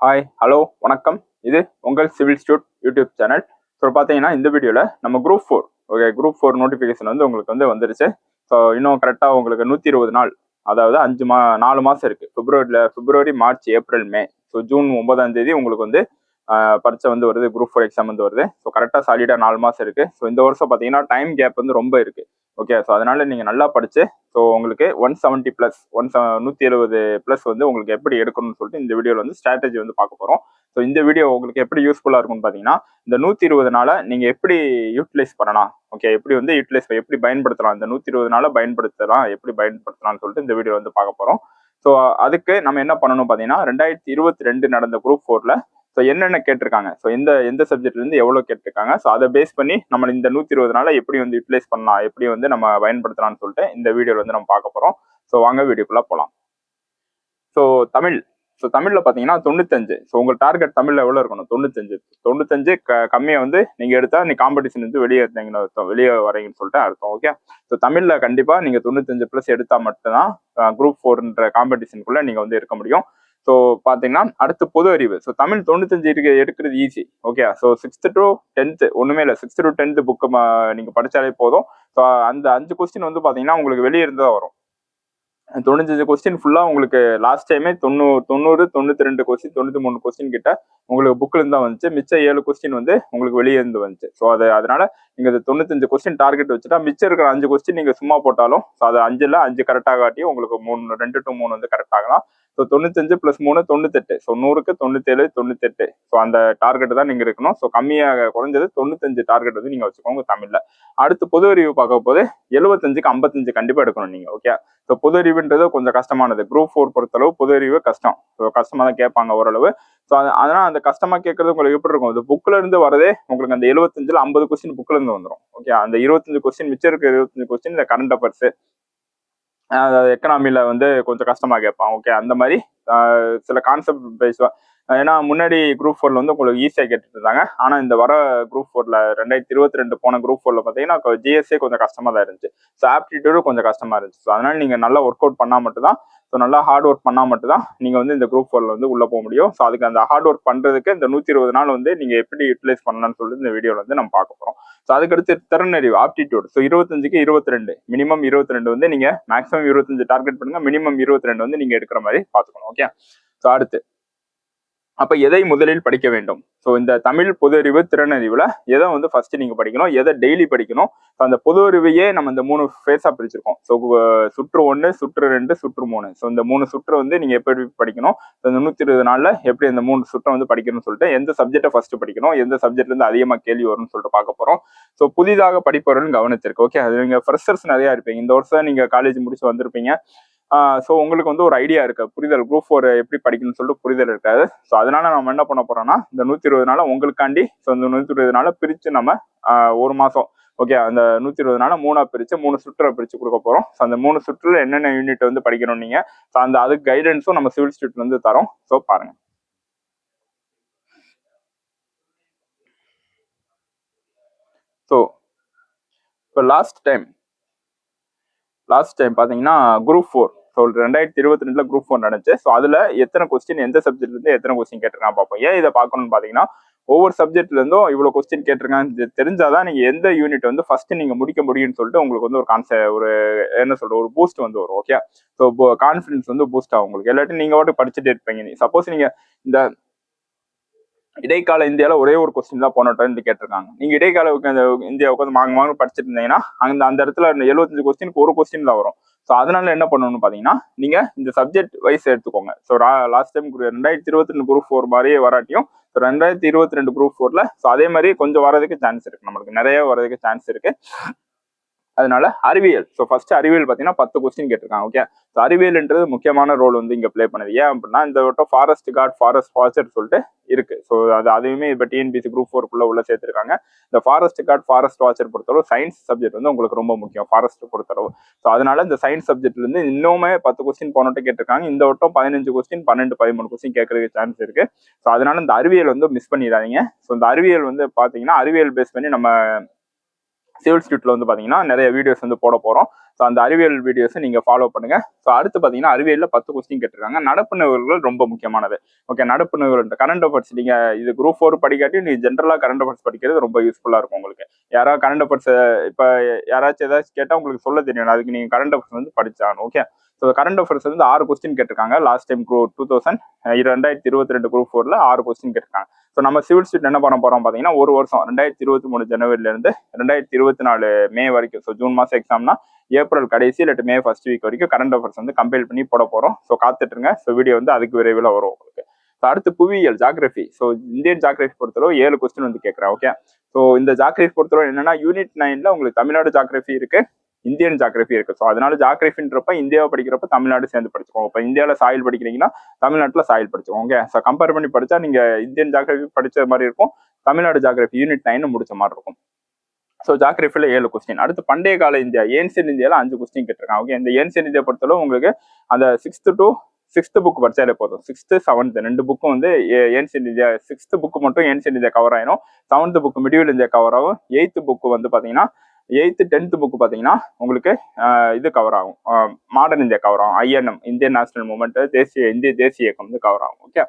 Hi hello வணக்கம். இது உங்கள் civil stud YouTube channel so பார்த்தீங்கன்னா இந்த வீடியோவில் நம்ம group four okay group four notification வந்து உங்களுக்கு வந்து வந்துருச்சு. ஸோ இன்னும் கரெக்டாக உங்களுக்கு நூற்றி இருபது நாள் அதாவது அஞ்சு மா நாலு மாதம் இருக்குது பிப்ரவரியில் பிப்ரவரி March April May so June ஒன்பதாம் தேதி உங்களுக்கு வந்து பரீட்சை வந்து வருது குரூப் ஃபோர் எக்ஸாம் வந்து வருது. ஸோ கரெக்டாக சாலிடாக நாலு மாதம் இருக்குது ஸோ இந்த வருஷம் பார்த்தீங்கன்னா டைம் கேப் வந்து ரொம்ப இருக்குது ஓகே ஸோ அதனால நீங்கள் நல்லா படிச்சு ஸோ உங்களுக்கு ஒன் செவன்ட்டி ப்ளஸ் ஒன் நூற்றி எழுபது ப்ளஸ் வந்து உங்களுக்கு எப்படி எடுக்கணும்னு சொல்லிட்டு இந்த வீடியோவில் வந்து ஸ்ட்ராட்டஜி வந்து பார்க்க போகிறோம் ஸோ இந்த வீடியோ உங்களுக்கு எப்படி யூஸ்ஃபுல்லாக இருக்கும்னு பார்த்தீங்கன்னா இந்த நூற்றி இருபது நாளை நீங்கள் எப்படி யூட்டிலைஸ் பண்ணலாம்? ஓகே எப்படி வந்து யூட்டிலைஸ் எப்படி பயன்படுத்தலாம்? இந்த நூற்றி இருபது நாளை பயன்படுத்தலாம் எப்படி பயன்படுத்தலாம்னு சொல்லிட்டு இந்த வீடியோ வந்து பார்க்க போகிறோம் ஸோ அதுக்கு நம்ம என்ன பண்ணணும் பார்த்தீங்கன்னா ரெண்டாயிரத்தி இருபத்தி ரெண்டு நடந்த குரூப் ஃபோரில் ஸோ என்னென்ன கேட்டிருக்காங்க? ஸோ எந்த எந்த சப்ஜெக்ட்லேருந்து எவ்வளோ கேட்டிருக்காங்க? ஸோ அதை பேஸ் பண்ணி நம்ம இந்த நூற்றி இருபது நாளில் எப்படி வந்து யூட்டிலைஸ் பண்ணலாம்? எப்படி வந்து நம்ம பயன்படுத்தலாம்னு சொல்லிட்டு இந்த வீடியோவில் வந்து நம்ம பார்க்க போகிறோம் ஸோ வாங்க வீடியோக்குள்ளே போகலாம் ஸோ தமிழ். ஸோ தமிழில் பார்த்தீங்கன்னா தொண்ணூத்தஞ்சு. ஸோ உங்கள் டார்கெட் தமிழில் எவ்வளோ இருக்கணும்? தொண்ணூத்தஞ்சு. தொண்ணூத்தஞ்சு க கம்மியாக வந்து நீங்கள் எடுத்தால் நீ காம்படிஷன் வந்து வெளியே இருந்தீங்கன்னு அர்த்தம். வெளியே வரீங்கன்னு சொல்லிட்டு அர்த்தம். ஓகே ஸோ தமிழில் கண்டிப்பாக நீங்கள் தொண்ணூத்தஞ்சு ப்ளஸ் எடுத்தால் மட்டும்தான் குரூப் ஃபோர்ன்ற காம்படிஷனுக்குள்ளே நீங்கள் வந்து இருக்க முடியும். ஸோ பார்த்தீங்கன்னா அடுத்து பொது அறிவு. ஸோ தமிழ் தொண்ணூத்தஞ்சு இருக்கு எடுக்கிறது easy okay so sixth to tenth ஒன்றுமே இல்லை. சிக்ஸ்த்து டு டென்த்து புக்கு நீங்கள் படித்தாலே போதும். ஸோ அந்த அஞ்சு கொஸ்டின் வந்து பார்த்தீங்கன்னா உங்களுக்கு வெளியே இருந்து தான் வரும். தொண்ணூத்தஞ்சு கொஸ்டின் ஃபுல்லாக உங்களுக்கு லாஸ்ட் டைமே தொண்ணூறு தொண்ணூறு தொண்ணூற்றி ரெண்டு கொஸ்டின் தொண்ணூற்றி மூணு கொஸ்டின் கிட்ட உங்களுக்கு புக்கில் இருந்து தான் வந்துச்சு. மிச்சம் ஏழு கொஸ்டின் வந்து உங்களுக்கு வெளியே இருந்து வந்துச்சு. ஸோ அது அதனால நீங்கள் இந்த தொண்ணூத்தஞ்சு கொஸ்டின் டார்கெட் வச்சுட்டா மிச்சம் இருக்கிற அஞ்சு கொஸ்டின் நீங்கள் சும்மா போட்டாலும் ஸோ அது அஞ்சில் அஞ்சு கரெக்டாக காட்டி உங்களுக்கு மூணு ரெண்டு டு மூணு வந்து கரெக்ட் ஆகலாம். ஸோ தொண்ணூத்தஞ்சு ப்ளஸ் மூணு தொண்ணூத்தெட்டு. ஸோ நூறுக்கு தொண்ணூத்தேழு தொண்ணூத்தெட்டு. ஸோ அந்த டார்கெட் தான் நீங்கள் இருக்கணும். ஸோ கம்மியாக குறைஞ்சது தொண்ணூத்தஞ்சு டார்கெட் வந்து நீங்கள் வச்சுக்கோங்க தமிழில். அடுத்து பொது அறிவு பார்க்க போது எழுபத்தஞ்சுக்கு ஐம்பத்தஞ்சு கண்டிப்பாக எடுக்கணும் நீங்கள் ஓகே ஸோ பொது அறிவுன்றது கொஞ்சம் கஷ்டமானது. குரூப் ஃபோர் பொறுத்தளவு பொது அறிவு கஷ்டம். ஸோ கஷ்டமாக தான் கேட்பாங்க ஓரளவு. ஸோ அதனால் அந்த கஷ்டமாக கேட்கறது உங்களுக்கு எப்படி இருக்கும்? இந்த புக்கில் இருந்து வரதே உங்களுக்கு அந்த எழுபத்தஞ்சில் ஐம்பது கொஸ்டின் புக்கில் இருந்து வந்துடும் ஓகே அந்த இருபத்தஞ்சு கொஸ்டின் மிச்சம் இருக்கிற இருபத்தஞ்சு கொஸ்டின் இந்த கரண்ட் அஃபேர்ஸ் எக்கனாமியில் வந்து கொஞ்சம் கஷ்டமாக கேட்பான். ஓகே அந்த மாதிரி சில கான்செப்ட் பேசுவேன். ஏன்னா முன்னாடி குரூப் ஃபோரில் வந்து உங்களுக்கு ஈஸியாக கேட்டுட்டு இருந்தாங்க ஆனால் இந்த வர குரூப் ஃபோரில் ரெண்டாயிரத்தி இருபத்தி ரெண்டு போன குரூப் ஃபோரில் பார்த்தீங்கன்னா ஜிஎஸ்ஏ கொஞ்சம் கஷ்டமாக தான் இருந்துச்சு. ஸோ ஆப்டிடியூடு கொஞ்சம் கஷ்டமாக இருந்துச்சு. ஸோ அதனால் நீங்கள் நல்லா ஒர்க் அவுட் பண்ணால் மட்டும்தான் ஸோ நல்லா ஹார்ட் ஒர்க் பண்ணால் மட்டும்தான் நீங்கள் வந்து இந்த குரூப் ஃபோரில் வந்து உள்ளே போக முடியும். ஸோ அதுக்கு அந்த ஹார்ட் ஒர்க் பண்ணுறதுக்கு இந்த நூற்றி இருபது நாள் வந்து நீங்கள் எப்படி யூட்டிலைஸ் பண்ணலாம்னு சொல்லிட்டு இந்த வீடியோவில் வந்து நம்ம பார்க்க போகிறோம் ஸோ அதுக்கடுத்து திறனறிவு ஆப்டிடியூட் ஸோ இருபத்தஞ்சுக்கு இருபத்தி ரெண்டு மினிமம் இருபத்தி ரெண்டு வந்து நீங்கள் மேக்ஸிமம் இருபத்தஞ்சு டார்கெட் பண்ணுங்கள் மினிமம் இருபத்தி ரெண்டு வந்து நீங்கள் எடுக்கிற மாதிரி பார்த்துக்கணும். ஓகே ஸோ அடுத்து. அப்ப எதை முதலில் படிக்க வேண்டும்? ஸோ இந்த தமிழ் பொது அறிவு திறனறிவுல எதை வந்து ஃபர்ஸ்ட் நீங்க படிக்கணும்? எதை டெய்லி படிக்கணும்? ஸோ அந்த பொது அறிவையே நம்ம இந்த மூணு ஃபேஸா பிரிச்சிருக்கோம். ஸோ சுற்று ஒன்று சுற்று ரெண்டு சுற்று மூணு. ஸோ இந்த மூணு சுற்று வந்து நீங்க எப்படி படிக்கணும்? ஸோ இந்த நூத்தி இருபது நாள்ல எப்படி இந்த மூணு சுற்றை வந்து படிக்கணும்னு சொல்லிட்டு எந்த சப்ஜெக்டை ஃபர்ஸ்ட் படிக்கணும்? எந்த சப்ஜெக்ட்ல இருந்து கேள்வி வரும்னு சொல்லிட்டு பார்க்க போறோம். ஸோ புதிதாக படிப்பவர்கள் கவனிச்சிருக்கு ஓகே அது நீங்க ஃப்ரெஷர்ஸ் நிறைய இருப்பீங்க. இந்த வருஷம் நீங்க காலேஜ் முடிச்சு வந்திருப்பீங்க. ஸோ உங்களுக்கு வந்து ஒரு ஐடியா இருக்கு. புரிதல் குரூப் ஃபோர் எப்படி படிக்கணும்னு சொல்லிட்டு புரிதல் இருக்காது. ஸோ அதனால நம்ம என்ன பண்ண போறோம்னா இந்த நூத்தி இருபது நாள் உங்களுக்காண்டி ஸோ இந்த நூத்தி இருபது நாள் பிரிச்சு நம்ம ஒரு மாசம் ஓகே அந்த நூத்தி இருபது நாள் மூணா பிரிச்சு மூணு சுற்றுல பிரிச்சு கொடுக்க போறோம். ஸோ அந்த மூணு சுற்றுல என்னென்ன யூனிட் வந்து படிக்கணும் நீங்க ஸோ அந்த அதுக்கு கைடன்ஸும் நம்ம சிவில் ஸ்ட்ரீட்ல இருந்து தரோம். ஸோ பாருங்க. ஸோ இப்போ லாஸ்ட் டைம் லாஸ்ட் டைம் பார்த்தீங்கன்னா குரூப் ஃபோர் ஸோ ரெண்டாயிரத்தி இருபத்தி ரெண்டுல குரூப் ஒன் நடந்துச்சு. ஸோ அதில் எத்தனை கொஸ்டின் எந்த சப்ஜெக்ட்ல இருந்து எத்தனை கொஸ்டின் கேட்டிருக்கான் பார்ப்போம். ஏன் இதை பார்க்கணும்னு பார்த்தீங்கன்னா ஒவ்வொரு சப்ஜெக்ட்ல இருந்தும் இவ்வளோ கொஸ்டின் கேட்டிருக்காங்க தெரிஞ்சாதான் நீங்க எந்த யூனிட் வந்து ஃபர்ஸ்ட் நீங்க முடிக்க முடியும்னு சொல்லிட்டு உங்களுக்கு வந்து ஒரு கான்செப்ட் ஒரு என்ன சொல்ற ஒரு பூஸ்ட் வந்து வரும் ஓகே ஸோ கான்ஃபிடன்ஸ் வந்து பூஸ்ட் ஆகும் உங்களுக்கு. இல்லாட்டி நீங்க மட்டும் படிச்சுட்டே இருப்பீங்க. சப்போஸ் நீங்க இந்த இடைக்கால இந்தியாவில் ஒரே ஒரு கொஸ்டின் தான் போன டைம் கேட்டிருக்காங்க. நீங்க இடைக்கால இந்த இந்தியா உட்காந்து மாங்க மாங்க படிச்சுட்டு இருந்தீங்கன்னா அந்த அந்த இடத்துல எழுபத்தஞ்சு கொஸ்டினுக்கு ஒரு கொஸ்டின் தான் வரும். ஸோ அதனால என்ன பண்ணணும்னு பார்த்தீங்கன்னா நீங்க இந்த சப்ஜெக்ட் வைஸ் எடுத்துக்கோங்க. ஸோ லாஸ்ட் டைம் ரெண்டாயிரத்தி இருபத்தி ரெண்டு குரூப் ஃபோர் மாதிரியே வராட்டியும் ஸோ ரெண்டாயிரத்தி இருபத்தி ரெண்டு குரூப் ஃபோர்ல ஸோ அதே மாதிரி கொஞ்சம் வரதுக்கு சான்ஸ் இருக்கு. நம்மளுக்கு நிறைய வரதுக்கு சான்ஸ் இருக்கு. அதனால அறிவியல். ஸோ ஃபர்ஸ்ட் அறிவியல் பார்த்தீங்கன்னா பத்து கொஸ்டின் கேட்டிருக்காங்க ஓகே ஸோ அறிவியல்ன்றது முக்கியமான ரோல் வந்து இங்கே ப்ளே பண்ணுது. ஏன் அப்படின்னா இந்த வட்டம் ஃபாரஸ்ட் கார்டு ஃபாரஸ்ட் வாட்சர் சொல்லிட்டு இருக்கு. ஸோ அது அதுவுமே இப்போ டிஎன்பிசி குரூப் ஃபோர்க்குள்ள உள்ள சேர்த்துருக்காங்க. இந்த ஃபாரஸ்ட் கார்டு ஃபாரஸ்ட் வாட்சர் பொறுத்தளவு சயின்ஸ் சப்ஜெக்ட் வந்து உங்களுக்கு ரொம்ப முக்கியம் ஃபாரஸ்ட் பொறுத்தளவு. ஸோ அதனால இந்த சயின்ஸ் சப்ஜெக்ட்ல இருந்து இன்னுமே பத்து கொஸ்டின் போனட்டு கேட்டிருக்காங்க. இந்த வட்டம் பதினஞ்சு கொஸ்டின் பன்னெண்டு பதிமூணு கொஸ்டின் கேட்கறதுக்கு சான்ஸ் இருக்கு. ஸோ அதனால இந்த அறிவியல் வந்து மிஸ் பண்ணிடாதீங்க. ஸோ இந்த அறிவியல் வந்து பார்த்தீங்கன்னா அறிவியல் பேஸ் பண்ணி நம்ம சிவில் ஸ்ட்ரீட்ல வந்து பாத்தீங்கன்னா நிறைய வீடியோஸ் வந்து போட போறோம். ஸோ அந்த அறிவியல் வீடியோஸை நீங்கள் ஃபாலோ பண்ணுங்கள் ஸோ அடுத்து பார்த்தீங்கன்னா அறிவியலில் பத்து கொஸ்டின் கேட்டிருக்காங்க. நடப்பு நிகழ்வுகள் ரொம்ப முக்கியமானது. ஓகே நடப்பு நிகழ்வு கரண்ட் அஃபேர்ஸ் நீங்கள் இது குரூப் ஃபோர் படிக்காட்டி நீங்கள் ஜென்ரலாக கரண்ட் அஃபேர்ஸ் படிக்கிறது ரொம்ப யூஸ்ஃபுல்லாக இருக்கும் உங்களுக்கு. யாராவது கரண்ட் அஃபேர்ஸ் இப்போ யாராச்சும் ஏதாச்சும் கேட்டால் உங்களுக்கு சொல்ல தெரியும். அதுக்கு நீங்கள் கரண்ட் அஃபேர்ஸ் வந்து படிச்சாகணும். ஓகே ஸோ கரண்ட் அஃபேர்ஸ் வந்து ஆறு கொஸ்டின் கேட்டிருக்காங்க. Last time group two thousand ரெண்டாயிரத்தி இருபத்தி ரெண்டு குரூப் ஃபோரில் ஆறு கொஸ்டின் கேட்டிருக்காங்க. ஸோ நம்ம சிவில் ஸ்ட்ரீட் என்ன பண்ண போகிறோம் பார்த்தீங்கன்னா ஒரு வருஷம் ரெண்டாயிரத்தி இருபத்தி மூணு ஜனவரிலேருந்து ரெண்டாயிரத்தி இருபத்தி நாலு மே வரைக்கும். ஸோ ஜூன் மாதம் எக்ஸாம்னா ஏப்ரல் கடைசி இல்லாட்டி மே ஃபர்ஸ்ட் வீக் வரைக்கும் கரண்ட் அஃபேர்ஸ் வந்து கம்பைல் பண்ணி போட போகிறோம் ஸோ காத்துட்ருங்க ஸோ வீடியோ வந்து அதுக்கு விரைவில் வரும் உங்களுக்கு. ஸோ அடுத்து புவியியல் ஜாகிரபி ஸோ இந்தியன் ஜாகிரபி பொறுத்தளவு ஏழு கொஸ்டின் வந்து கேட்குறேன் ஓகே ஸோ இந்த ஜாகிரபி பொறுத்தளவு என்னன்னா யூனிட் நைன்ல உங்களுக்கு தமிழ்நாடு ஜாகிரபி இருக்கு இந்தியன் ஜாகிரபி இருக்கு. ஸோ அதனால ஜாகிரபின்றப்ப இந்தியாவை படிக்கிறப்ப தமிழ்நாடு சேர்ந்து படிச்சுக்கோங்க. இப்போ இந்தியாவில் சாயில் படிக்கிறீங்கன்னா தமிழ்நாட்டில் சாயில் படிச்சுக்கோங்க ஸோ கம்பேர் பண்ணி படிச்சா நீங்கள் இந்தியன் ஜாகிரபி படித்த மாதிரி இருக்கும் தமிழ்நாடு ஜாகிரபி யூனிட் நைன் முடிச்ச மாதிரி இருக்கும். ஸோ ஜாகிரபியில் ஏழு கொஸ்டின் அடுத்து பண்டைய கால இந்தியா ஏன்சியன் இந்தியாவில் அஞ்சு கொஸ்டின் கேட்டிருக்காங்க. ஓகே இந்த ஏன்சியன் இந்தியா பொறுத்தளவு உங்களுக்கு அந்த சிக்ஸ்த் டு சிக்ஸ்த் புக் படிச்சாலே போதும். சிக்ஸ்த்து செவன்த் ரெண்டு புக்கும் வந்து ஏன்சியன் இந்தியா சிக்ஸ்த் புக்கு மட்டும் ஏன்சியன் இந்தியா கவர் ஆயிரும். Seventh book medieval India cover ஆகும். எயித்து புக்கு வந்து பார்த்தீங்கன்னா எயித்து டென்த்து புக்கு பார்த்தீங்கன்னா உங்களுக்கு இது கவர் ஆகும். மாடர்ன் இந்தியா கவர் ஆகும். ஐஎன்எம் இந்தியன் நேஷனல் மூமெண்ட் தேசிய இந்திய தேசிய இயக்கம் வந்து கவர் ஆகும். ஓகே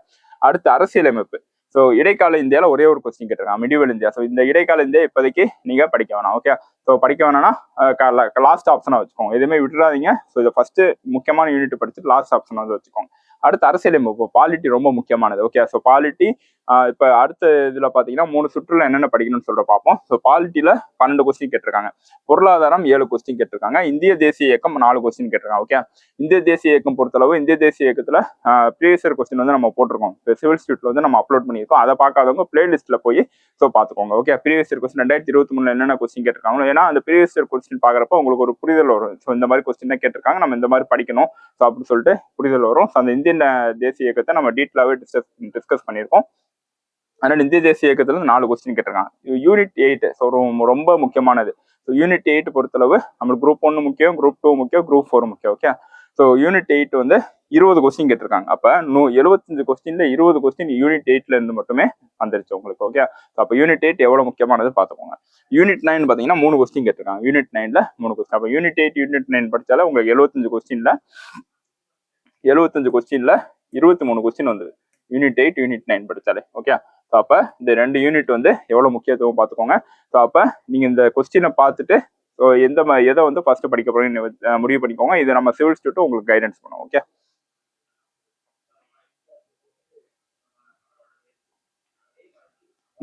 அடுத்து அரசியலமைப்பு. ஸோ இடைக்கால இந்தியாவில் ஒரே ஒரு கொஸ்டின் கேட்டிருக்காங்க. மிடிவல் இந்தியா ஸோ இந்த இடைக்கால இந்தியா இப்போதைக்கு நீங்க படிக்க வேணாம். ஓகே ஸோ படிக்க வேணாம்னா லாஸ்ட் ஆப்ஷனாக வச்சுக்கோங்க. எதுவுமே விட்டுறாதீங்க. ஸோ இதை ஃபஸ்ட்டு முக்கியமான யூனிட் படிச்சுட்டு லாஸ்ட் ஆப்ஷன் வந்து வச்சுக்கோங்க. அடுத்து அரசியலமைப்பு. பாலிட்டி ரொம்ப முக்கியமானது. ஓகே ஸோ பாலிட்டி இப்போ அடுத்த இதில் பார்த்தீங்கன்னா மூணு சுற்றுல என்னென்ன படிக்கணும்னு சொல்ற பார்ப்போம். ஸோ பாலிட்டியில் பன்னெண்டு கொஸ்டின் கேட்டிருக்காங்க. பொருளாதாரம் ஏழு கொஸ்டின் கேட்டிருக்காங்க. இந்திய தேசிய இயக்கம் நாலு கொஸ்டின் கேட்டிருக்காங்க ஓகே இந்திய தேசிய இயக்கம் பொறுத்தளவு இந்திய தேசிய இயக்கத்தில் ப்ரீவியஸ் கொஸ்டின் வந்து நம்ம போட்டிருக்கோம். இப்போ சிவில் ஸ்டூட்ல வந்து நம்ம அப்லோட் பண்ணியிருக்கோம். அதை பார்க்காதவங்க பிளேலிஸ்ட்ல போய் ஸோ பார்த்துக்கோங்க ஓகே ப்ரீவியஸ் கொஸ்டின் ரெண்டாயிரத்தி இருபத்தி மூணுல என்னென்ன கொஸ்டின் கேட்டிருக்காங்களோ ஏன்னா அந்த ப்ரீவியஸ் கொஸ்டின் பார்க்குறப்ப உங்களுக்கு ஒரு புரிதல் வரும். ஸோ இந்த மாதிரி கொஸ்டின் கேட்டிருக்காங்க. நம்ம இந்த மாதிரி படிக்கணும். ஸோ அப்படின்னு சொல்லிட்டு புரிதல் வரும். ஸோ அந்த இந்தியன் தேசிய இயக்கத்தை நம்ம டீட்டெயிலாகவே டிஸ்கஸ் டிஸ்கஸ் பண்ணியிருக்கோம். அதனால இந்திய தேசிய இயக்கத்துல இருந்து நாலு கொஸ்டின் கேட்டிருக்காங்க. யூனிட் எயிட் ஸோ ரொம்ப முக்கியமானது. ஸோ யூனிட் எயிட் பொறுத்தளவு நம்மளுக்கு குரூப் ஒன்று முக்கியம் குரூப் டூ முக்கியம் குரூப் ஃபோர் முக்கியம் ஓகே ஸோ யூனிட் எயிட் வந்து இருபது கொஸ்டின் கேட்டிருக்காங்க. அப்போ நூ எழுபத்தஞ்சு கொஸ்டின்ல இருபது கொஸ்டின் யூனிட் எயிட்ல இருந்து மட்டுமே வந்துருச்சு உங்களுக்கு ஓகே அப்போ யூனிட் எயிட் எவ்வளோ முக்கியமானது பார்த்துக்கோங்க. யூனிட் நைன் பார்த்தீங்கன்னா மூணு கொஸ்டின் கேட்டிருக்காங்க. யூனிட் நைன்ல மூணு கொஸ்டின் அப்போ யூனிட் எயிட் யூனிட் நைன் படிச்சாலே உங்களுக்கு எழுபத்தஞ்சு கொஸ்டின்ல எழுபத்தஞ்சு கொஸ்டின்ல இருபத்தி மூணு கொஸ்டின் வந்தது. யூனிட் எயிட் யூனிட் நைன் படித்தாலே ஓகே ஸோ அப்போ இந்த ரெண்டு யூனிட் வந்து எவ்வளோ முக்கியத்துவம் பார்த்துக்கோங்க. ஸோ அப்போ நீங்கள் இந்த கொஸ்டினை பார்த்துட்டு ஸோ எந்த எதை வந்து ஃபஸ்ட்டு படிக்க போகிறீங்கன்னு முடிவு பண்ணிக்கோங்க. இது நம்ம சிவில் ஸ்டூட்டு உங்களுக்கு கைடன்ஸ் பண்ணுவோம் ஓகே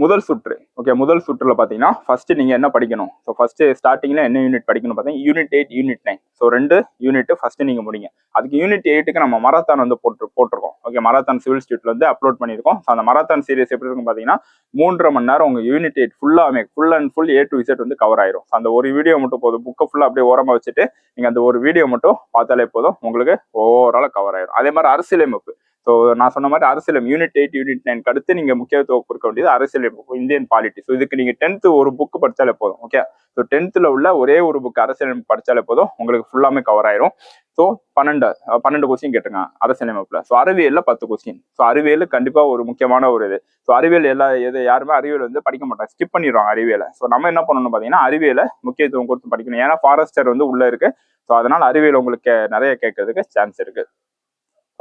முதல் சுற்று. ஓகே முதல் சுற்றுல பார்த்தீங்கன்னா ஃபர்ஸ்ட் நீங்க என்ன படிக்கணும்? ஸோ ஃபர்ஸ்ட் ஸ்டார்டிங்ல என்ன யூனிட் படிக்கணும் பார்த்தீங்கன்னா unit eight unit nine so ரெண்டு யூனிட் ஃபர்ஸ்ட் நீங்க முடிங்க. அதுக்கு யூனிட் எயிட்டுக்கு நம்ம மராத்தான் வந்து போட்டு போட்டிருக்கோம். ஓகே மராத்தான் சிவில் ஸ்டூட்ல வந்து அப்லோட் பண்ணியிருக்கோம். ஸோ அந்த மராத்தான் சீரியஸ் எப்படி இருக்கும் பார்த்தீங்கன்னா மூன்றரை மணி நேரம் உங்க யூனிட் எயிட் ஃபுல்லாமே full and full A to Z வந்து கவர் ஆயிரும். அந்த ஒரு வீடியோ மட்டும் போதும். புக்கை ஃபுல்லாக அப்படியே ஓரமாக வச்சுட்டு நீங்க அந்த ஒரு வீடியோ மட்டும் பார்த்தாலே போதும். உங்களுக்கு ஓவராலாக கவர் ஆயிரும். அதே மாதிரி அரசியலமைப்பு. ஸோ நான் சொன்ன மாதிரி அரசியலம் யூனிட் எயிட் யூனிட் நைன் அடுத்து நீங்க முக்கியத்துவம் கொடுக்க வேண்டியது அரசியல் இந்தியன் பாலிட்டி ஸோ இதுக்கு நீங்க டென்த்து ஒரு புக் படிச்சாலே போதும் ஓகே ஸோ டென்த்தில் உள்ள ஒரே ஒரு புக் அரசியலமைப்பு படிச்சாலே போதும் உங்களுக்கு ஃபுல்லாமே கவர் ஆயிரும். ஸோ பன்னெண்டு பன்னெண்டு கொஸ்டின் கேட்டுருங்க அரசியலமைப்பில் ஸோ அறிவியலில் பத்து கொஸ்டின் ஸோ அறிவியல் கண்டிப்பாக ஒரு முக்கியமான ஒரு இது. ஸோ அறிவியல் எல்லா எது யாருமே அறிவியல் வந்து படிக்க மாட்டாங்க ஸ்கிப் பண்ணிடுவாங்க அறிவியலை. ஸோ நம்ம என்ன பண்ணணும் பார்த்தீங்கன்னா அறிவியலை முக்கியத்துவம் கொடுத்து படிக்கணும். ஏன்னா ஃபாரஸ்டர் வந்து உள்ளே இருக்கு. ஸோ அதனால் அறிவியல் உங்களுக்கு நிறைய கேட்கறதுக்கு சான்ஸ் இருக்குது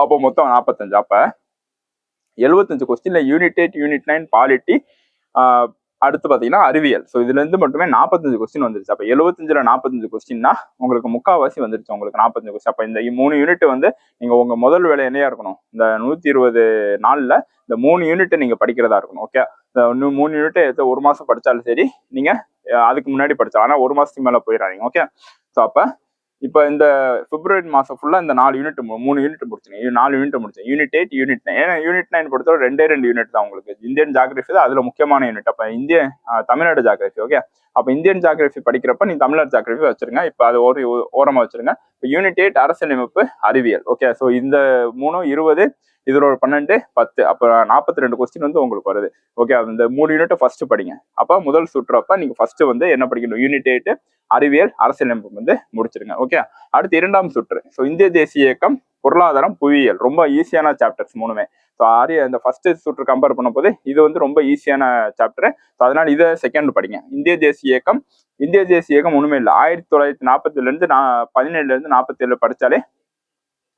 அப்போ மொத்தம் நாற்பத்தஞ்சு அப்போ எழுபத்தஞ்சு கொஸ்டின்ல unit eight unit nine polity அடுத்து பார்த்தீங்கன்னா அறிவியல். ஸோ இதுல இருந்து மட்டுமே நாற்பத்தஞ்சு கொஸ்டின் வந்துருச்சு. அப்போ எழுபத்தஞ்சுல நாற்பத்தஞ்சு கொஸ்டின்னா உங்களுக்கு முக்காவாசி வந்துருச்சு உங்களுக்கு நாற்பத்தஞ்சு கொஸ்டின் அப்போ இந்த மூணு யூனிட் வந்து நீங்க உங்க முதல் வேலை என்னையா இருக்கணும்? இந்த நூத்தி இருபது நாள்ல இந்த மூணு யூனிட்டை நீங்க படிக்கிறதா இருக்கணும். ஓகே இந்த இன்னும் மூணு யூனிட் ஒரு மாசம் படிச்சாலும் சரி நீங்க அதுக்கு முன்னாடி படிச்சா ஆனா ஒரு மாசத்துக்கு மேல போயிடாதீங்க. ஓகே ஸோ அப்போ இப்போ இந்த பிப்ரவரி மாசம் ஃபுல்லா இந்த நாலு யூனிட் மூணு யூனிட் முடிச்சுங்க நாலு யூனிட் முடிச்சேன் யூனிட் எயிட் யூனிட் நைன் ஏன்னா யூனிட் நைன் பொறுத்தவரை ரெண்டே ரெண்டு யூனிட் தான் உங்களுக்கு. இந்தியன் ஜாகிரபி தான் அதுல முக்கியமான யூனிட் அப்ப இந்திய தமிழ்நாடு ஜாகிரபி ஓகே அப்போ இந்தியன் ஜாகிரபி படிக்கிறப்ப நீ தமிழர் ஜாகிரபி வச்சிருங்க. இப்போ அது ஒரு ஓரமாக வச்சிருங்க. இப்போ யூனிட் எயிட் அரசியலமைப்பு அறிவியல். ஓகே ஸோ இந்த மூணும் இருபது இதில் ஒரு பன்னெண்டு பத்து அப்போ நாற்பத்தி ரெண்டு கொஸ்டின் வந்து உங்களுக்கு வருது. ஓகே இந்த மூணு யூனிட் ஃபர்ஸ்ட் படிங்க. அப்போ முதல் சுற்றுறப்ப நீங்கள் ஃபர்ஸ்ட் வந்து என்ன படிக்கணும்? யூனிட் எயிட் அறிவியல் அரசியலமைப்பு வந்து முடிச்சிருங்க. ஓகே அடுத்து இரண்டாம் சுற்று. ஸோ இந்திய தேசிய இயக்கம் பொருளாதாரம் புவியியல். ரொம்ப ஈஸியான சாப்டர்ஸ் மூணுமே. ஸோ ஆரிய இந்த ஃபர்ஸ்ட் சுற்று கம்பேர் பண்ணும்போது இது வந்து ரொம்ப ஈஸியான சாப்டர் ஸோ அதனால் இதை செகண்ட் படிங்க. இந்திய தேசிய இயக்கம் இந்திய தேசிய இயக்கம் ஒன்றுமே இல்லை. ஆயிரத்தி தொள்ளாயிரத்தி நாற்பத்திலேருந்து நான் பதினேழுலேருந்து நாற்பத்தேழு படித்தாலே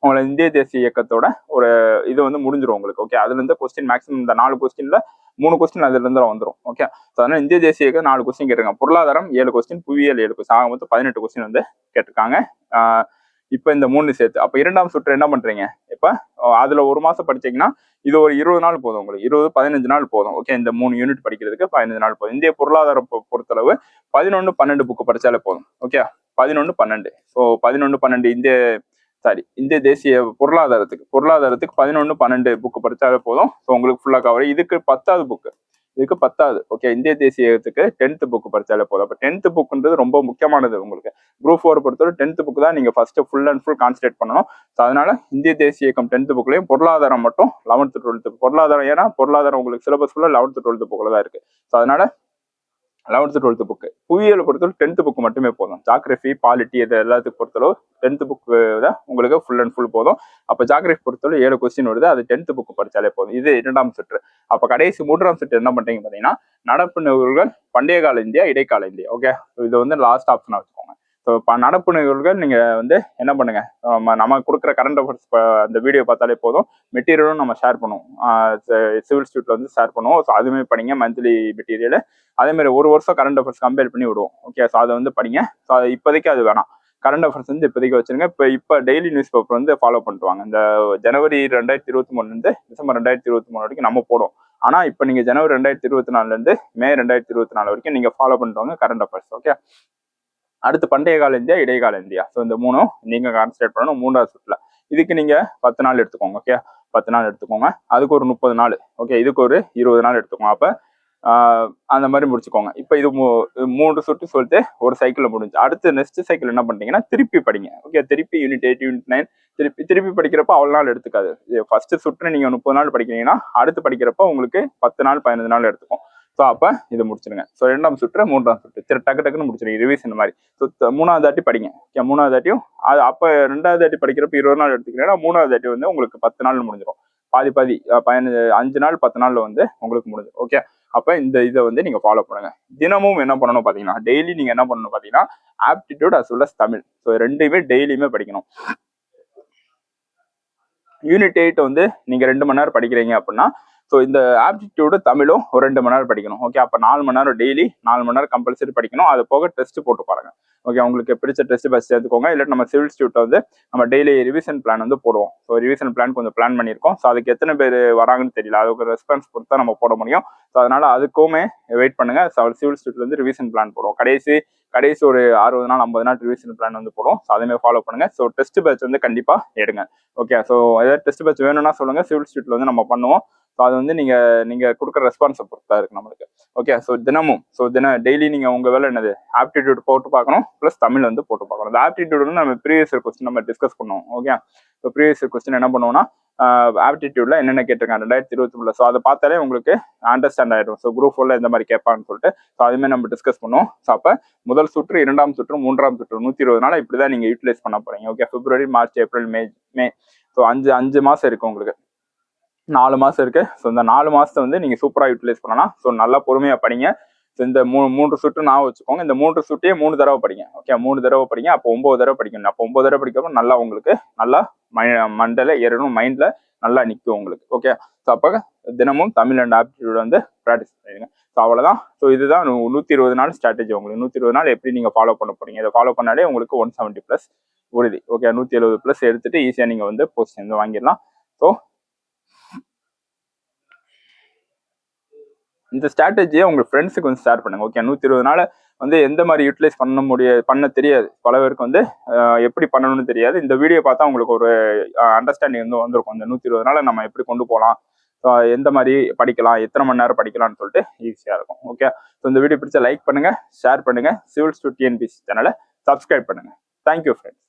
உங்களை இந்திய தேசிய இயக்கத்தோட ஒரு இது வந்து முடிஞ்சிடும் உங்களுக்கு ஓகே அதுலேருந்து கொஸ்டின் மேக்ஸிமம் இந்த நாலு கொஸ்டின்ல மூணு கொஸ்டின் அதுலேருந்து வந்துடும் ஓகே ஸோ அதனால் இந்திய தேசிய இயக்கம் நாலு கொஸ்டின் கேட்டிருக்காங்க. பொருளாதாரம் ஏழு கொஸ்டின் புவியியல் ஏழு கொஸ்டின் ஆக மொத்தம் பதினெட்டு கொஸ்டின் வந்து கேட்டிருக்காங்க. இப்போ இந்த மூணு சேர்த்து அப்போ இரண்டாம் சுற்று என்ன பண்ணுறீங்க இப்போ அதில் ஒரு மாதம் படிச்சீங்கன்னா இது ஒரு இருபது நாள் போதும் உங்களுக்கு. இருபது பதினஞ்சு நாள் போதும். ஓகே இந்த மூணு யூனிட் படிக்கிறதுக்கு பதினஞ்சு நாள் போதும். இந்திய பொருளாதாரம் பொறுத்தளவு பதினொன்று பன்னெண்டு புக்கு படித்தாலே போதும். ஓகே பதினொன்று பன்னெண்டு. ஸோ பதினொன்று பன்னெண்டு இந்திய சாரி இந்திய தேசிய பொருளாதாரத்துக்கு பொருளாதாரத்துக்கு பதினொன்று பன்னெண்டு புக்கு படித்தாலே போதும். ஸோ உங்களுக்கு ஃபுல்லாக கவர் இதுக்கு பத்தாவது புக்கு இதுக்கு பத்தாவது. ஓகே இந்திய தேசியத்துக்கு டென்த் புக் படித்தாலே போதும். அப்போ டென்த் புக்குன்றது ரொம்ப முக்கியமானது உங்களுக்கு. குரூப் ஃபோர் பொறுத்தவரை டென்த் புக் தான் நீங்கள் first full and full concentrate பண்ணணும். ஸோ அதனால இந்திய தேசிய இயக்கம் டென்த் புக்லையும் பொருளாதாரம் மட்டும் லெவன்த்து டுவெல்த்து பொருளாதாரம். ஏன்னா பொருளாதாரம் உங்களுக்கு சிலபஸ் ஃபுல்லாக லெவன்த்து டுவெல்த்து புக்கில் தான் இருக்குது ஸோ அதனால லெவன்த்து டுவெல்த்து புக்கு புவியியலை பொறுத்தவரை டென்த்து புக்கு மட்டுமே போதும். ஜாகிரபி பாலிட்டி இது எல்லாத்துக்கு பொறுத்தளவு டென்த்து புக்கு தான் உங்களுக்கு ஃபுல் அண்ட் ஃபுல் போதும். அப்போ ஜாகிரபி பொறுத்தவரை ஏழு கொஸ்டின் வருது. அது டென்த்து புக்கு படித்தாலே போதும். இது இரண்டாம் சுற்று. அப்போ கடைசி மூன்றாம் சுற்று என்ன பண்ணுறீங்க பார்த்தீங்கன்னா நடப்பு நிகழ்வுகள் பண்டைய கால இந்தியா இடைக்கால இந்தியா. ஓகே இது வந்து லாஸ்ட் ஆப்ஷனாக வச்சுக்கோங்க. ஸோ இப்போ நடப்பு நிகழ்வுகள் நீங்கள் வந்து என்ன பண்ணுங்கள் நம்ம நம்ம கொடுக்குற கரண்ட் அஃபேர்ஸ் அந்த வீடியோ பார்த்தாலே போதும். மெட்டீரியலும் நம்ம ஷேர் பண்ணுவோம். சிவில் ஸ்டூட்ல வந்து ஷேர் பண்ணுவோம். ஸோ அதுவுமே படிங்க மந்த்லி மெட்டீரியல் அதேமாதிரி ஒரு வருஷம் கரண்ட் அஃபேர்ஸ் கம்பேர் பண்ணி விடுவோம். ஓகே ஸோ அதை வந்து படிங்க. ஸோ அது இப்போதைக்கு அது வேணாம். கரண்ட் அஃபேர்ஸ் வந்து இப்போதைக்கு வச்சிருங்க. இப்போ இப்போ டெய்லி நியூஸ் பேப்பர் வந்து ஃபாலோ பண்ணுவாங்க இந்த ஜனவரி ரெண்டாயிரத்தி இருபத்தி மூணுலேருந்து டிசம்பர் ரெண்டாயிரத்தி இருபத்தி மூணு வரைக்கும் நம்ம போடுவோம். ஆனால் இப்போ நீங்கள் ஜனவரி ரெண்டாயிரத்தி இருபத்தி நாலுலேருந்து மே ரெண்டாயிரத்தி இருபத்தி நாலு வரைக்கும் நீங்கள் ஃபாலோ பண்ணிட்டு வாங்க கரண்ட் அஃபேர்ஸ் ஓகே அடுத்து பண்டைய கால இந்தியா இடைக்கால இந்தியா. ஸோ இந்த மூணும் நீங்கள் கான்சன்ட்ரேட் பண்ணணும் மூன்றாவது சுற்றுல. இதுக்கு நீங்கள் பத்து நாள் எடுத்துக்கோங்க ஓகே பத்து நாள் எடுத்துக்கோங்க. அதுக்கு ஒரு முப்பது நாள் ஓகே இதுக்கு ஒரு இருபது நாள் எடுத்துக்கோங்க. அப்போ அந்த மாதிரி முடிச்சுக்கோங்க. இப்போ இது மூ- மூன்று சுற்று சொல்லிட்டு ஒரு சைக்கிளில் முடிஞ்சு அடுத்து நெக்ஸ்ட் சைக்கிள் என்ன பண்ணுறீங்கன்னா திருப்பி படிங்க ஓகே திருப்பி யூனிட் எயிட் யூனிட் நைன் திருப்பி திருப்பி படிக்கிறப்ப அவ்வளோ நாள் எடுத்துக்காது. ஃபர்ஸ்ட் சுற்று நீங்கள் முப்பது நாள் படிக்கிறீங்கன்னா அடுத்து படிக்கிறப்ப உங்களுக்கு பத்து நாள் பதினஞ்சு நாள் எடுத்துக்கும். ஸோ அப்போ இதை முடிச்சிருங்க. ஸோ ரெண்டாம் சுற்று மூன்றாம் சுற்று. திரு டக்கு டக்குன்னு முடிச்சிருங்க. ரிவிஷன் மாதிரி. ஸோ மூணாவது தாட்டி படிங்க. ஓகே மூணாவது தாட்டியும் அது அப்போ ரெண்டாவது தாட்டி படிக்கிறப்ப இருபது நாள் எடுத்துக்கிறீங்கன்னா மூணாவது தாட்டி வந்து உங்களுக்கு பத்து நாள் முடிஞ்சிடும் பாதி பாதி பதினஞ்சு அஞ்சு நாள் பத்து நாளில் வந்து உங்களுக்கு முடிஞ்சிடும் ஓகே அப்போ இந்த இதை வந்து நீங்கள் ஃபாலோ பண்ணுங்க. தினமும் என்ன பண்ணணும் பார்த்தீங்கன்னா டெய்லி நீங்கள் என்ன பண்ணணும் பார்த்தீங்கன்னா aptitude as well Tamil. So ரெண்டுமே டெய்லியுமே படிக்கணும். யூனிட் எயிட் வந்து நீங்கள் ரெண்டு மணி நேரம் படிக்கிறீங்க அப்படின்னா ஸோ இந்த ஆப்டிடியூடு தமிழும் ஒரு ரெண்டு மணி நேரம் படிக்கணும். ஓகே அப்போ நாலு மணி நேரம் டெய்லி நாலு மணி நேரம் கம்பல்சரி படிக்கணும். அது போக டெஸ்ட் போட்டு பாருங்க. ஓகே உங்களுக்கு பிடிச்ச டெஸ்ட் பஸ் சேர்த்துக்கோங்க. இல்லை நம்ம சிவில் ஸ்டூட்டை வந்து நம்ம டெய்லி ரிவிஷன் பிளான் வந்து போடுவோம். ஸோ ரிவிஷன் பிளான் கொஞ்சம் பிளான் பண்ணியிருக்கோம். ஸோ அதுக்கு எத்தனை பேர் வராங்கன்னு தெரியல. அதுக்கு ரெஸ்பான்ஸ் பொறுத்து தான் நம்ம போட முடியும். ஸோ அதனால அதுக்குமே வெயிட் பண்ணுங்க. சிவில் ஸ்டூட்ல வந்து ரிவிஷன் பிளான் போடுவோம். கடைசி கடைசி ஒரு அறுபது நாள் ஐம்பது நாள் ரிவிஷன் பிளான் வந்து போடுவோம். ஸோ அதே ஃபாலோ பண்ணுங்க. ஸோ டெஸ்ட் பேட்ச் வந்து கண்டிப்பாக எடுங்க. ஓகே ஸோ ஏதாவது டெஸ்ட் பேட்ச் வேணும்னா சொல்லுங்க. சிவில் ஸ்டூட்ல வந்து நம்ம பண்ணுவோம். ஸோ அது வந்து நீங்கள் நீங்கள் கொடுக்குற ரெஸ்பான்ஸை பொறுத்தா இருக்குது நம்மளுக்கு. ஓகே ஸோ தினமும் ஸோ தின டெய்லி நீங்கள் உங்கள் வேலை என்னது? ஆப்டிடியூட் போட்டு பார்க்கணும் ப்ளஸ் தமிழ் வந்து போட்டு பார்க்கணும். இந்த ஆப்டிடியூட் வந்து நம்ம ப்ரீவியஸ் கொஸ்டின் நம்ம டிஸ்கஸ் பண்ணுவோம் ஓகே ஸோ ப்ரீவியஸ் கொஸ்டின் என்ன பண்ணுவோம்னா ஆப்டிடியூட்ல என்னென்ன கேட்டிருக்காங்க? ரெண்டாயிரத்தி இருபத்தி மூணுல. ஸோ அதை பார்த்தாலே உங்களுக்கு அண்டர்ஸ்டாண்ட் ஆயிடும். ஸோ குரூப் ஃபோர்ல எந்த மாதிரி கேட்பான்னு சொல்லிட்டு ஸோ அதுமே நம்ம டிஸ்கஸ் பண்ணுவோம். ஸோ அப்போ முதல் சுற்று இரண்டாம் சுற்று மூன்றாம் சுற்று நூற்றி இருபது நாள் இப்படி தான் நீங்கள் யூட்டிலைஸ் பண்ண போறீங்க ஓகே பிப்ரவரி March April May May so அஞ்சு அஞ்சு மாதம் இருக்கும் உங்களுக்கு. நாலு மாதம் இருக்கு. ஸோ இந்த நாலு மாதத்தை வந்து நீங்கள் சூப்பராக யூட்டிலைஸ் பண்ணலாம். ஸோ நல்லா பொறுமையாக படிங்க. ஸோ இந்த மூ மூன்று சுற்று நான் வச்சுக்கோங்க. இந்த மூன்று சுட்டையே மூணு தடவை படிங்க. ஓகே மூணு தடவை படிங்க. அப்போ ஒம்பது தடவை படிக்கணும். அப்போ ஒம்பது தடவை படிக்கிறப்ப நல்லா உங்களுக்கு நல்லா மை மண்டல ஏறணும். மைண்டில் நல்லா நிற்கும் உங்களுக்கு. ஓகே ஸோ அப்போ தினமும் தமிழ் அண்ட் ஆப்டிடியூட் வந்து ப்ராக்டிஸ் பண்ணிடுங்க. ஸோ அவ்வளோதான் ஸோ இதுதான் நூ- நூற்றி இருபது நாள் ஸ்ட்ராட்டஜி உங்களுக்கு. நூற்றி இருபது நாள் எப்படி நீங்கள் ஃபாலோ பண்ண போறீங்க? இதை ஃபாலோ பண்ணாலே உங்களுக்கு ஒன் செவன்ட்டி ப்ளஸ் உறுதி. ஓகே நூற்றி எழுபது ப்ளஸ் எடுத்துட்டு ஈஸியாக நீங்கள் வந்து போஸ்ட் வந்து வாங்கிடலாம். ஸோ இந்த ஸ்ட்ராட்டஜியை உங்க ஃப்ரெண்ட்ஸுக்கு வந்து ஷேர் பண்ணுங்க. ஓகே நூற்றி இருபது நாள் வந்து எந்த மாதிரி யூட்டிலைஸ் பண்ண முடிய பண்ண தெரியாது. பல பேருக்கு வந்து எப்படி பண்ணணும்னு தெரியாது. இந்த வீடியோ பார்த்தா உங்களுக்கு ஒரு அண்டர்ஸ்டாண்டிங் வந்து வந்திருக்கும். இந்த நூற்றி இருபது நாளை நம்ம எப்படி கொண்டு போகலாம்? ஸோ எந்த மாதிரி படிக்கலாம்? எத்தனை மணி நேரம் படிக்கலாம்னு சொல்லிட்டு ஈஸியாக இருக்கும். ஓகே ஸோ இந்த வீடியோ பிடிச்ச லைக் பண்ணுங்க ஷேர் பண்ணுங்க. சிவில் ஸ்டூ டிஎன்பிசி சேனலை சப்ஸ்கிரைப் பண்ணுங்க. Thank you friends